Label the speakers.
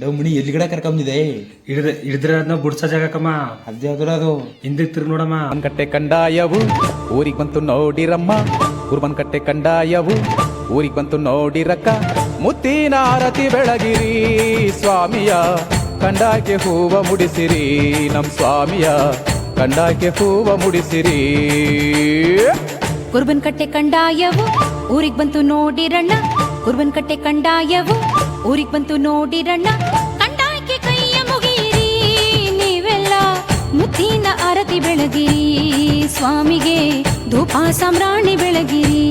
Speaker 1: ಡೌಮಣಿ ಎಲ್ಲಿಗಡೆ ಕರ್ಕೊಂಬಂದಿದೆ?
Speaker 2: ಹಿಡಿದ ಹಿಡಿದ್ರೆ ಅದನ್ನ ಬುಡ್ಸ ಜಾಗಕ್ಕಮ್ಮ.
Speaker 1: ಅದ್ಯಾವ್ದ್ರ ಅದು?
Speaker 2: ತಿರ್ಗಿ ನೋಡಮ್ಮ.
Speaker 3: ಕುರ್ಬನ್ ಕಟ್ಟೆ ಕಂಡಾಯವು ಊರಿಗೆ ಬಂತು ನೋಡಿರಮ್ಮ. ಕುರ್ಬನ್ ಕಟ್ಟೆ ಕಂಡಾಯವು ಊರಿಗೆ ಬಂತು ನೋಡಿರಕ್ಕ. ಮುತ್ತಿನ ಆರತಿ ಬೆಳಗಿರಿ ಸ್ವಾಮಿಯ. ಕಂಡಾಕೆ ಹೂವ ಮುಡಿಸಿರಿ ನಮ್ ಸ್ವಾಮಿಯ. ಕಂಡಾಕೆ ಹೂವ ಮುಡಿಸಿರಿ.
Speaker 4: ಕುರ್ಬನ್ ಕಟ್ಟೆ ಕಂಡಾಯವು ಊರಿಗೆ ಬಂತು ನೋಡಿರಣ್ಣ. ಕುರ್ಬನ್ ಕಟ್ಟೆ ಕಂಡಾಯವು ಊರಿಗ್ ಬಂತು ನೋಡಿರಣ್ಣ ಕಂಡಾಯಕ್ಕೆ ಕೈಯ ಮುಗಿಯಿರಿ ನೀವೆಲ್ಲ ಮುತ್ತಿನ ಆರತಿ ಬೆಳಗಿರಿ ಸ್ವಾಮಿಗೆ ಧೂಪ ಸಾಮ್ರಾಣಿ ಬೆಳಗಿರಿ.